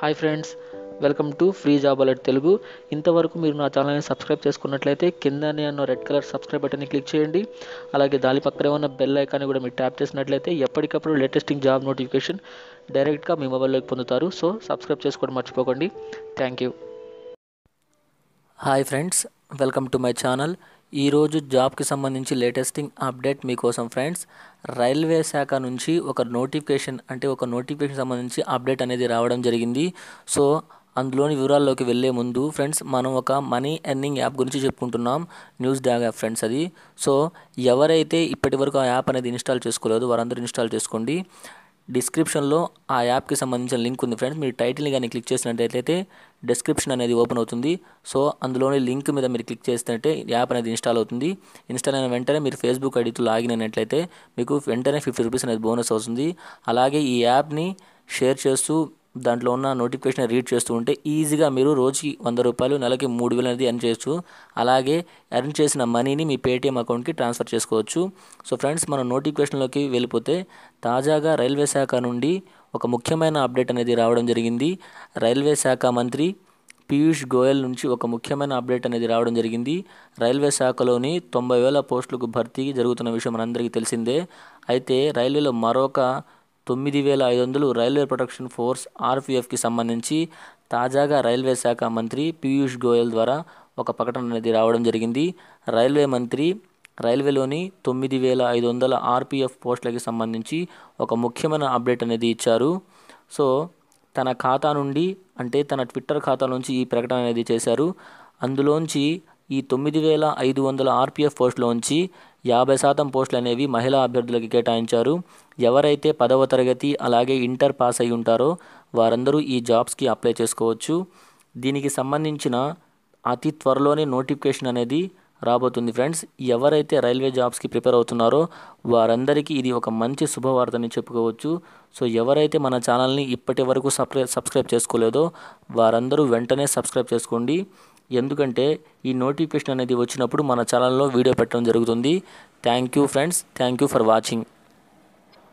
Hi friends welcome to free job alert Telugu ఇంతవరకు మీరు నా ఛానల్ని సబ్స్క్రైబ్ చేసుకున్నట్లయితే కిందనే అన్న రెడ్ కలర్ సబ్స్క్రైబ్ బటన్ని క్లిక్ చేయండి. అలాగే దాని పక్కనే ఉన్న బెల్ ఐకాన్ని కూడా మీరు ట్యాప్ చేసినట్లయితే ఎప్పటికప్పుడు లేటెస్టింగ్ జాబ్ నోటిఫికేషన్ డైరెక్ట్గా మీ మొబైల్లోకి పొందుతారు. సో సబ్స్క్రైబ్ చేసుకోవడం మర్చిపోకండి. Thank you hi friends welcome to my channel ఈరోజు జాబ్కి సంబంధించి లేటెస్టింగ్ అప్డేట్ మీకోసం ఫ్రెండ్స్. రైల్వే శాఖ నుంచి ఒక నోటిఫికేషన్ అంటే ఒక నోటిఫికేషన్ సంబంధించి అప్డేట్ అనేది రావడం జరిగింది. సో అందులోని వివరాల్లోకి వెళ్ళే ముందు ఫ్రెండ్స్ మనం ఒక మనీ ఎర్నింగ్ యాప్ గురించి చెప్పుకుంటున్నాం. న్యూస్ డాగ్ యాప్ ఫ్రెండ్స్ అది. సో ఎవరైతే ఇప్పటి వరకు ఆ యాప్ అనేది ఇన్స్టాల్ చేసుకోలేదు వారందరూ ఇన్స్టాల్ చేసుకోండి. డిస్క్రిప్షన్లో ఆ యాప్కి సంబంధించిన లింక్ ఉంది ఫ్రెండ్స్. మీరు టైటిల్ని కానీ క్లిక్ చేసినట్లయితే డిస్క్రిప్షన్ అనేది ఓపెన్ అవుతుంది. సో అందులోని లింక్ మీద మీరు క్లిక్ చేసినట్టే యాప్ అనేది ఇన్స్టాల్ అవుతుంది. ఇన్స్టాల్ అయిన వెంటనే మీరు ఫేస్బుక్ ఐడితో లాగిన్ అయినట్లయితే మీకు వెంటనే ఫిఫ్టీ రూపీస్ అనేది బోనస్ వస్తుంది అలాగే ఈ యాప్ని షేర్ చేస్తూ దాంట్లో ఉన్న నోటిఫికేషన్ రీడ్ చేస్తూ ఉంటే ఈజీగా మీరు రోజుకి వంద రూపాయలు నెలకి మూడు వేలు అనేది ఎర్న్ చేయొచ్చు. అలాగే ఎర్న్ చేసిన మనీని మీ పేటీఎం అకౌంట్కి ట్రాన్స్ఫర్ చేసుకోవచ్చు. సో ఫ్రెండ్స్ మనం నోటిఫికేషన్లోకి వెళ్ళిపోతే తాజాగా రైల్వే శాఖ నుండి ఒక ముఖ్యమైన అప్డేట్ అనేది రావడం జరిగింది. రైల్వే శాఖ మంత్రి పీయూష్ గోయల్ నుంచి ఒక ముఖ్యమైన అప్డేట్ అనేది రావడం జరిగింది. రైల్వే శాఖలోని తొంభై వేల పోస్టులకు భర్తీ జరుగుతున్న విషయం మనందరికీ తెలిసిందే. అయితే రైల్వేలో మరొక తొమ్మిది వేల ఐదు వందలు రైల్వే ప్రొటెక్షన్ ఫోర్స్ ఆర్పిఎఫ్కి సంబంధించి తాజాగా రైల్వే శాఖ మంత్రి పీయూష్ గోయల్ ద్వారా ఒక ప్రకటన అనేది రావడం జరిగింది. రైల్వే మంత్రి రైల్వేలోని తొమ్మిది వేల ఐదు వందల ఆర్పిఎఫ్ పోస్టులకి సంబంధించి ఒక ముఖ్యమైన అప్డేట్ అనేది ఇచ్చారు. సో తన ఖాతా నుండి అంటే తన ట్విట్టర్ ఖాతా నుంచి ఈ ప్రకటన అనేది చేశారు. అందులోంచి ఈ తొమ్మిది వేల ఐదు వందల ఆర్పిఎఫ్ పోస్టులోంచి యాభై శాతం పోస్టులు అనేవి మహిళా అభ్యర్థులకు కేటాయించారు. ఎవరైతే పదవ తరగతి అలాగే ఇంటర్ పాస్ అయి ఉంటారో వారందరూ ఈ జాబ్స్కి అప్లై చేసుకోవచ్చు. దీనికి సంబంధించిన అతి త్వరలోనే నోటిఫికేషన్ అనేది రాబోతుంది ఫ్రెండ్స్. ఎవరైతే రైల్వే జాబ్స్కి ప్రిపేర్ అవుతున్నారో వారందరికీ ఇది ఒక మంచి శుభవార్తని చెప్పుకోవచ్చు. సో ఎవరైతే మన ఛానల్ని ఇప్పటి వరకు సబ్స్క్రైబ్ చేసుకోలేదో వారందరూ వెంటనే సబ్స్క్రైబ్ చేసుకోండి. ఎందుకంటే ఈ నోటిఫికేషన్ అనేది వచ్చినప్పుడు మన ఛానల్లో వీడియో పెట్టడం జరుగుతుంది. Thank you friends thank you for watching